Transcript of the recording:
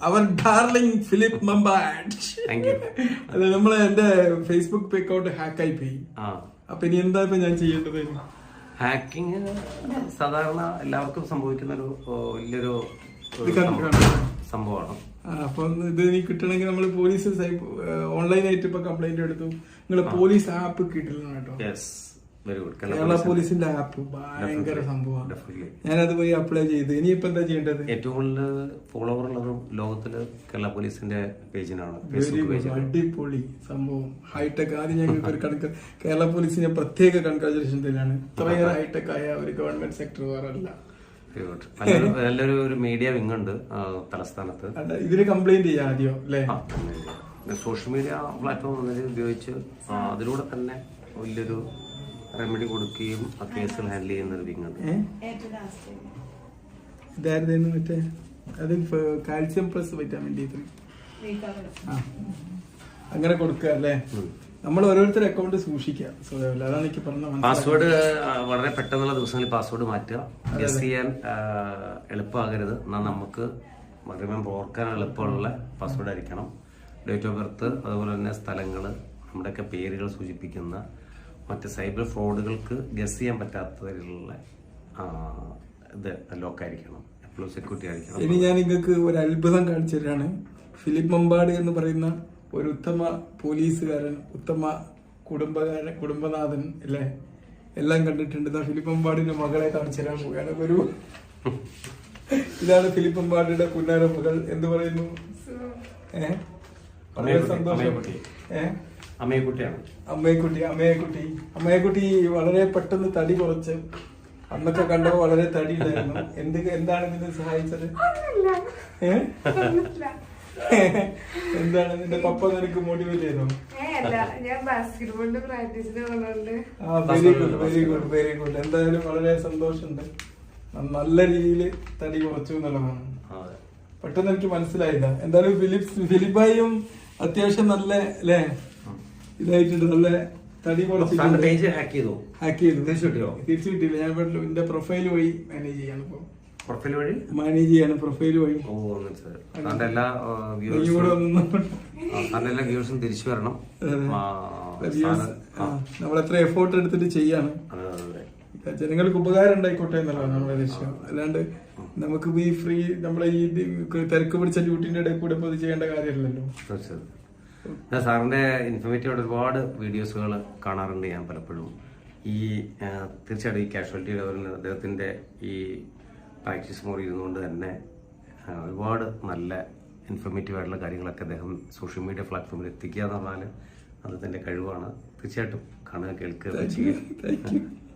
അവർ darling Philip മമ്പാഡ് അതെ നമ്മളെ എന്റെ ഫേസ്ബുക്ക് അക്കൗണ്ട് ഹാക്കായി പോയി. ആ. അപ്പൊ ഇനി എന്താ ഇപ്പൊ ഞാൻ ചെയ്യേണ്ടത്? ഹാക്കിങ് സാധാരണ എല്ലാവർക്കും സംഭവിക്കുന്ന ഒരു വലിയൊരു. സംഭവമാണ്. അപ്പൊ ഇത് ഇനി കിട്ടണമെങ്കിൽ നമ്മൾ പോലീസ് ഓൺലൈനായിട്ട് ഇപ്പൊ കംപ്ലൈന്റ് എടുത്തു. നിങ്ങൾ പോലീസ് ആപ്പ് കിട്ടില്ല കേട്ടോ. കേരള പോലീസിന്റെ ആപ്പ് ഭയങ്കര സംഭവമാണ്. ഞാനത് പോയി അപ്ലൈ ചെയ്ത്. ഇനിയിപ്പോ എന്താ ചെയ്യേണ്ടത്? ഏറ്റവും കൂടുതൽ ഫോളോവർ ഉള്ളതും ലോകത്തിൽ കേരള പോലീസിന്റെ പേജിനാണ്. അടിപൊളി സംഭവം. ഹൈടെക് ആദ്യം ഞങ്ങൾക്ക് ഒരു കണക്ക് കേരള പോലീസിന്റെ പ്രത്യേക കൺഗ്രാചുലേഷൻ തന്നെയാണ് ഇത്രയേറെ ഹൈടെക് ആയ ഒരു ഗവൺമെന്റ് സെക്ടർ വേറെ അല്ല നല്ലൊരു ഒരു മീഡിയ വിങ് ഉണ്ട് തലസ്ഥാനത്ത്. ഇതിന് കംപ്ലൈന്റ് ചെയ്യാം ആദ്യം അല്ലേ? സോഷ്യൽ മീഡിയ പ്ലാറ്റ്ഫോം ഉപയോഗിച്ച് അതിലൂടെ തന്നെ വലിയൊരു റെമഡി കൊടുക്കുകയും ആ കേസുകൾ ഹാൻഡിൽ ചെയ്യുന്ന ഒരു വിങ് ഉണ്ട്. ഏ? ഇതായിരുന്നു മറ്റേ? അത് calcium plus vitamin D three അങ്ങനെ കൊടുക്കുക അല്ലേ? നമ്മൾ ഓരോരുത്തരും അക്കൗണ്ട് സൂക്ഷിക്കുക. സ്വയം അതാണ് എനിക്ക് പറഞ്ഞ. പാസ്വേഡ് വളരെ പെട്ടെന്നുള്ള ദിവസങ്ങളിൽ പാസ്വേഡ് മാറ്റുക. ഗസ് ചെയ്യാൻ എളുപ്പമാകരുത്. എന്നാൽ നമുക്ക് റിമെമ്പർ ഓർക്കാൻ എളുപ്പമുള്ള പാസ്വേഡ് ആയിരിക്കണം. ഡേറ്റ് ഓഫ് ബർത്ത് അതുപോലെ തന്നെ സ്ഥലങ്ങൾ നമ്മുടെയൊക്കെ പേരുകൾ സൂചിപ്പിക്കുന്ന മറ്റ് സൈബർ ഫ്രോഡുകൾക്ക് ഗസ് ചെയ്യാൻ പറ്റാത്തതിലുള്ള ഇത് ലോക്കായിരിക്കണം. എപ്പോഴും സെക്യൂരിറ്റി ആയിരിക്കണം. ഇനി ഞാൻ നിങ്ങൾക്ക് ഒരു അത്ഭുതം കാണിച്ചു തരാണ്. ഫിലിപ്പ് മമ്പാട് എന്ന് പറയുന്ന ഒരു ഉത്തമ പോലീസുകാരൻ ഉത്തമ കുടുംബകാരൻ കുടുംബനാഥൻ അല്ലേ? എല്ലാം കണ്ടിട്ടുണ്ട്. ഇതാ ഫിലിപ്പ് മമ്പാടിന്റെ മകളെ കാണിച്ചു തരാൻ പോവുകയാണ്. ഒരു ഇതാണ് ഫിലിപ്പ് മമ്പാടിന്റെ പുന്നാര മകൾ എന്ന് പറയുന്നു. ഏഹ്? വളരെ സന്തോഷം. അമ്മയെക്കുട്ടി. അമ്മയെക്കുട്ടിയാണ്. അമ്മയെക്കുട്ടി അമ്മയെക്കുട്ടി. അമ്മയെക്കുട്ടി വളരെ പെട്ടെന്ന് തടി കുറച്ച്. അന്നൊക്കെ കണ്ടപ്പോ വളരെ തടി ഉണ്ടായിരുന്നു എന്ത് എന്താണ് ഇതിനെ സഹായിച്ചത്? എന്താണ് നിന്റെ പപ്പ നിനക്ക് മോട്ടിവേറ്റ് ചെയ്യുന്നു ആ very good very good very good എന്തായാലും വളരെ സന്തോഷമുണ്ട്. നല്ല രീതിയിൽ തടി കുറച്ചു എന്നുള്ളതാണ്. അതെ. പെട്ടെന്ന് എനിക്ക് മനസ്സിലായില്ല. എന്തായാലും ഫിലിപ്സ് ഫിലിപ്പായും അത്യാവശ്യം നല്ല അല്ലേ? ഇതായിട്ടുണ്ട്. നല്ല തടി പേജ് ഹാക്ക് ചെയ്തു? ഹാക്ക് ചെയ്തു. തിരിച്ചു കിട്ടിയോ? തിരിച്ചു കിട്ടിയില്ല. ഞാൻ ഇവിടെ എന്റെ പ്രൊഫൈൽ വഴി മാനേജ് ചെയ്യാണ് ഇപ്പൊ. പ്രൊഫൈൽ വഴി? മാനേജ് ചെയ്യാണ് പ്രൊഫൈൽ വഴി. ഓ മനസ്സിലായി സാറിന്റെ എല്ലാ നീ കൂടെ വ്യൂവേഴ്സും എല്ലാ വ്യൂവേഴ്സും തിരിച്ചു വരണം. ആ, നമ്മൾ എത്ര എഫോർട്ട് എടുത്തിട്ട് ചെയ്യാണ്. ജനങ്ങൾക്ക് ഉപകാരം ഉണ്ടായിക്കോട്ടെ എന്നുള്ളതാണ് നമ്മുടെ ലക്ഷ്യം. അല്ലാണ്ട് നമുക്ക് ഈ ഫ്രീ നമ്മളെ ഈ തിരക്ക് പിടിച്ച ഡ്യൂട്ടിന്റെ ഇടയിൽ കൂടെ ഇപ്പോൾ ചെയ്യേണ്ട കാര്യമല്ലല്ലോ. ഞാൻ സാറിന്റെ ഇൻഫർമേറ്റീവ് ഒരുപാട് വീഡിയോസുകൾ കാണാറുണ്ട് ഞാൻ പലപ്പോഴും. ഈ തീർച്ചയായിട്ടും ഈ കാഷ്വാലിറ്റി ലെവലിൽ അദ്ദേഹത്തിന്റെ ഈ പ്രാക്ടീസ് മോർ ഇരുന്നുകൊണ്ട് തന്നെ ഒരുപാട് നല്ല ഇൻഫർമേറ്റീവ് ആയിട്ടുള്ള കാര്യങ്ങളൊക്കെ അദ്ദേഹം സോഷ്യൽ മീഡിയ പ്ലാറ്റ്ഫോമിൽ എത്തിക്കുക എന്ന് പറഞ്ഞാൽ അത് തന്റെ കഴിവാണ്. തീർച്ചയായിട്ടും കാണുക കേൾക്കുക ചെയ്യുക.